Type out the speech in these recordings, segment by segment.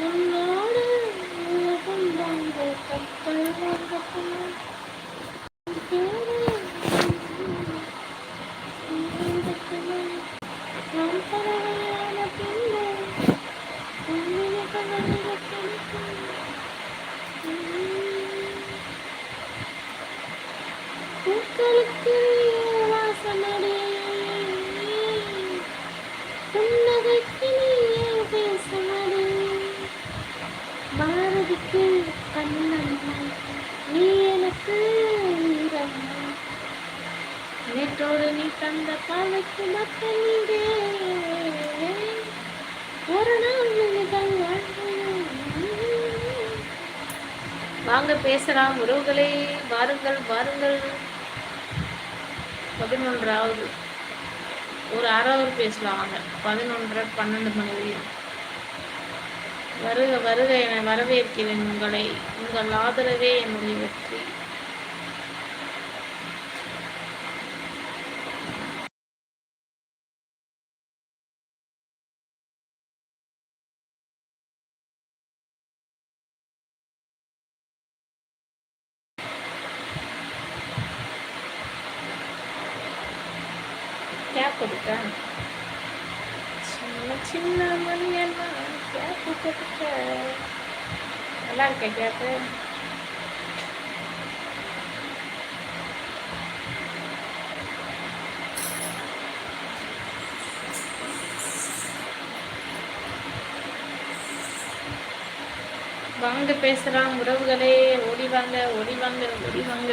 পূর্ণ அந்த நீ பாவைக்கு மக்கள் நீடே ஒரு நாள் வாங்க பேசலாம் உறவுகளே. வாருங்கள் வாருங்கள். பதினொன்றாவது. ஒரு அரை அவர் பேசலாம் வாங்க. பதினொன்றரை பன்னெண்டு மணி வரையும் வருக வருக என வரவேற்கிறேன் உங்களை. உங்கள் ஆதரவே என்னுடைய வெற்றி. கொடுக்க சின்ன சின்ன மணியன்னா கேப் கொடுக்க நல்லா இருக்க கேப்பு? வாங்க பேசலாம். உறவுகளே ஓடி வாங்க ஓடி வாங்க ஓடி வாங்க.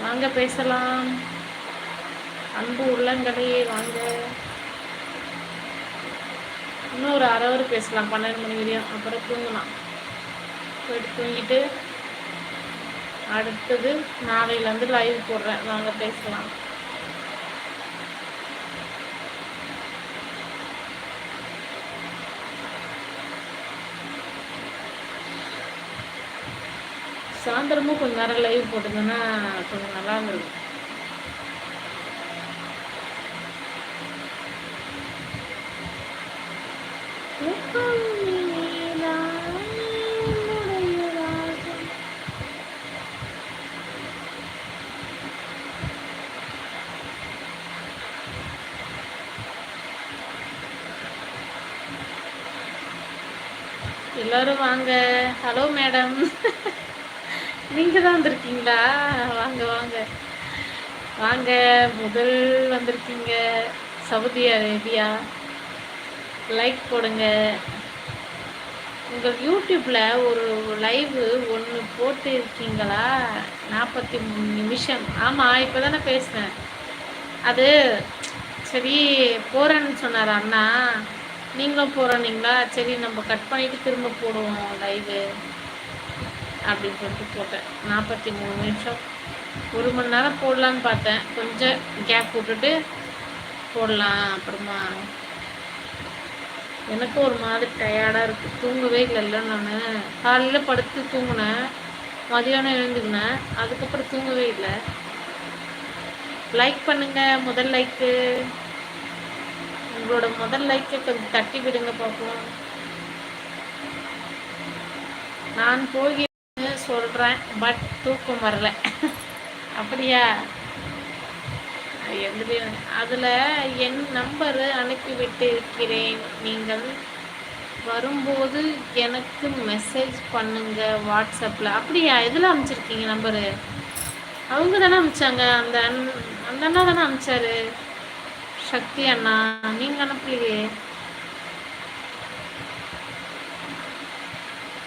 வாங்க பேசலாம். அன்பு உள்ளங்களே வாங்க. இன்னும் ஒரு அரை ஹவர் பேசலாம் பன்னெண்டு மணி வரையும். அப்புறம் தூங்கலாம். போயிட்டு தூங்கிட்டு அடுத்தது நாளையிலேருந்து லைவ் போடுறேன். வாங்க பேசலாம். சாயந்தரமும் கொஞ்ச நேரம் லைவ் போட்டிருந்தோன்னா கொஞ்சம் நல்லா இருந்திருக்கும். எல்லாரும் வாங்க. ஹலோ மேடம் நீங்கள் தான் வந்திருக்கீங்களா? வாங்க வாங்க. வாங்க முதல் வந்திருக்கீங்க சவுதி அரேபியா. லைக் போடுங்க. உங்கள் யூடியூப்பில் ஒரு லைவு ஒன்று போட்டு இருக்கீங்களா நாற்பத்தி மூணு நிமிஷம். ஆமாம் இப்போ தானே பேசினேன். அது சரி போகிறேன்னு சொன்னார் அண்ணா. நீங்களும் போகிறீங்களா சரி நம்ம கட் பண்ணிவிட்டு திரும்ப போடுவோம் லைவு அப்படின்னு சொல்லிட்டு போட்டேன். நாற்பத்தி மூணு நிமிஷம். ஒரு மணி நேரம் போடலான்னு பார்த்தேன். கொஞ்சம் கேப் விட்டுட்டு போடலாம். அப்புறமா எனக்கும் ஒரு மாதிரி டயர்டாக இருக்குது தூங்கவே இல்லைல்ல நான். காலையில் படுத்து தூங்கினேன். மதியானம் எழுந்துக்கினேன். அதுக்கப்புறம் தூங்கவே இல்லை. லைக் பண்ணுங்கள் முதல் லைக்கு உங்களோட முதல் லைக்கை கொஞ்சம் தட்டி விடுங்க பார்ப்போம் நான் போகிறேன்னு சொல்கிறேன் பட் தூக்கம் வரல. அப்படியா? எதுலேயும் அதில் என் நம்பரு அனுப்பிவிட்டு இருக்கிறேன். நீங்கள் வரும்போது எனக்கு மெசேஜ் பண்ணுங்க வாட்ஸ்அப்பில் அப்படியா? எதில் அனுப்பிச்சிருக்கீங்க நம்பரு? அவங்க தானே அனுப்பிச்சாங்க. அந்த அண் அந்த அண்ணா தானே அனுப்பிச்சாரு? சக்தி அண்ணா நீங்கள் அனுப்பலையே.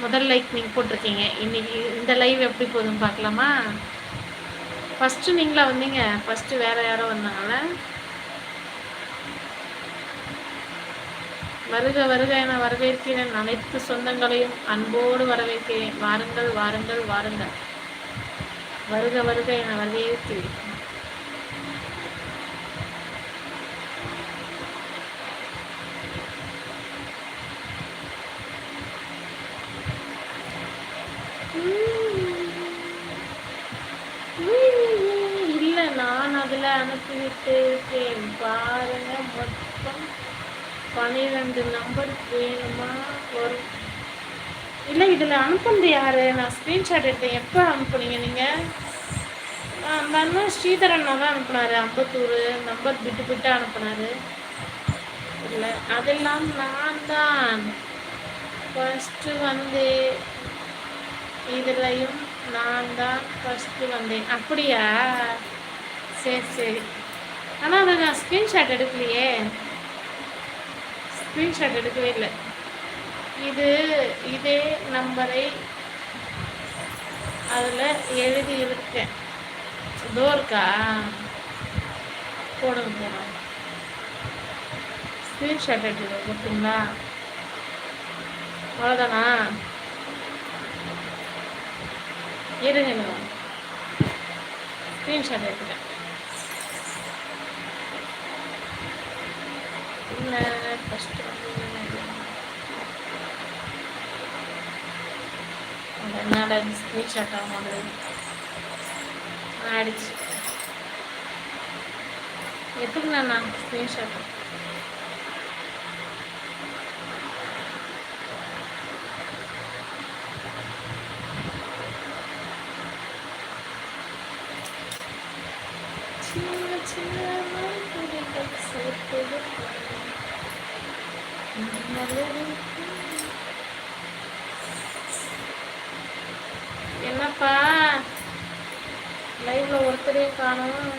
முதல் லைக் நீங்கள் போட்டிருக்கீங்க. இன்னைக்கு இந்த லைவ் எப்படி போகுதுன்னு பார்க்கலாமா? ஃபஸ்ட்டு நீங்களா வந்தீங்க. ஃபஸ்ட்டு வேறு யாரோ வந்தாங்கள வருக வருக என வரவேற்கிறேன். அனைத்து சொந்தங்களையும் அன்போடு வரவேற்கிறேன். வாருங்கள் வாருங்கள் வாருங்கள். வருக வருக என வரவேற்கிறேன். அனுப்பிவிட்டு இருக்கேன். பாருங்க மொத்தம் பன்னிரெண்டு நம்பர் வேணுமா? வரும் இல்லை இதில் அனுப்புனது யார்? நான் ஸ்க்ரீன்ஷாட் எடுத்தேன். எப்போ அனுப்புனீங்க நீங்கள் அந்த அண்ணன் ஸ்ரீதரன் தான் அனுப்புனாரு. அம்பத்தூர் நம்பர் விட்டு விட்டு அனுப்புனார். இல்லை அதெல்லாம் நான் தான் ஃபஸ்ட்டு வந்து இதுலையும் நான் தான் ஃபஸ்ட்டு வந்தேன். அப்படியா? சரி சரி. ஆனால் அதை நான் ஸ்க்ரீன்ஷாட் எடுக்கலையே. ஸ்க்ரீன்ஷாட் எடுக்கவே இல்லை. இது இதே நம்பரை அதில் எழுதி இருக்கேன். இதோ இருக்கா? போடுங்க போடுங்க. ஸ்க்ரீன்ஷாட் எடுத்து ஓகேங்களா? அவ்வளோதானா இருங்க ஸ்க்ரீன்ஷாட் எடுத்துட்டேன் இல்லை ஃபஸ்ட்டு என்னடா ஸ்க்ரீன்ஷாட் ஆக மாட்டேங்குது ஆயிடுச்சு எதுக்குண்ணா ஸ்க்ரீன்ஷாட் சின்ன சின்ன துளிகள் சேர்த்தது என்னப்பா? லைவ்ல ஒருத்தரே காணும்.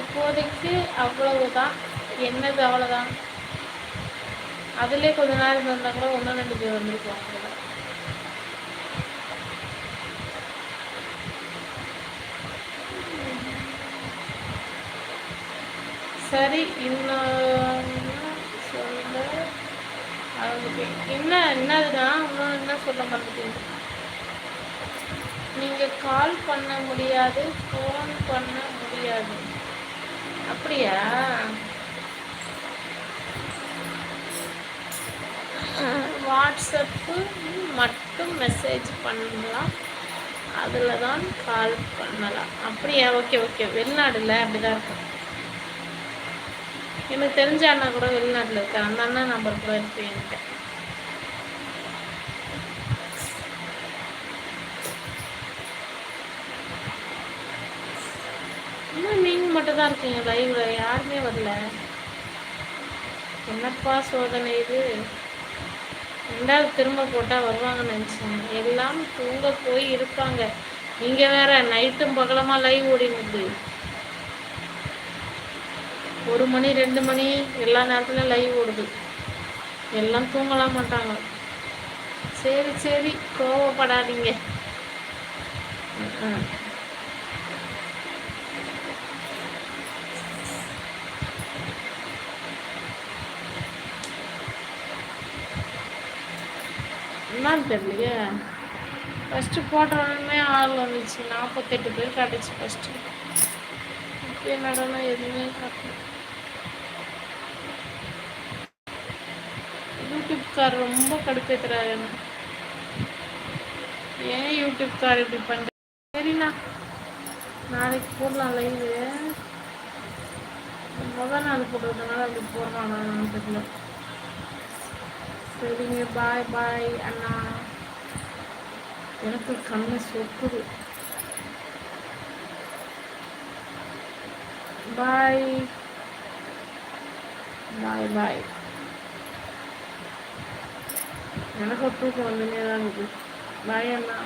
இப்போதைக்கு அவ்வளவுதான். என்னது அவ்வளோதான் அதுலேயே கொஞ்ச நேரம் இருந்தால் கூட ஒன்று ரெண்டு பேர் வந்திருக்குவாங்க சரி இன்னும் சொல்ல. என்ன என்னதுதான் இன்னும் என்ன சொல்ல மாட்டேங்குது நீங்கள் கால் பண்ண முடியாது ஃபோன் பண்ண முடியாது. அப்படியா? வாட்ஸ்அப்பு மட்டும் மெசேஜ் பண்ணலாம். அதில் தான் கால் பண்ணலாம். அப்படியா? ஓகே ஓகே வெளிநாடுல அப்படி தான் இருக்கும். எனக்கு தெரிஞ்ச அண்ணா கூட வெளிநாட்டில் இருக்கார். அந்த அண்ணா நம்பர் கூட இருக்கு என்கிட்ட இன்னும் நீங்கள் மட்டும் தான் இருக்கீங்க லைவ்ல யாருமே வரல. என்னப்பா சோதனை இது? ரெண்டாவது திரும்ப போட்டால் வருவாங்கன்னு நினச்சேன். எல்லாம் தூங்க போய் இருப்பாங்க. நீங்கள் வேற நைட்டும் பகலமாக லைவ் ஓடினது ஒரு மணி ரெண்டு மணி எல்லா நேரத்துலையும் லைவ் ஓடுது. எல்லாம் தூங்கலாம் மாட்டாங்க. சரி சரி கோவப்படாதீங்க. என்னன்னு தெரியலையே. ஃபஸ்ட்டு போட்டோடனே ஆள் வந்துச்சு. நாற்பத்தெட்டு பேர் கிடச்சி ஃபஸ்ட்டு இப்போ என்னடனா எதுவுமே காட்டல யூடியூப்கார் ரொம்ப கடுப்பேற்றுறாரு ஏன் யூடியூப்கார் இப்படி பண்ணுற சரிண்ணா. நாளைக்கு போடலாம் லைவு முதல் நாள் போடுறதுனால அப்படி போடுறானான்னு தெரியல. சரிங்க பாய் பாய் அண்ணா. எனக்கு கண்ணு சொக்குது. பாய் பாய் பாய் எனக்கு தூக்கம் வந்துனே தான் இருக்குது. பாய் அண்ணா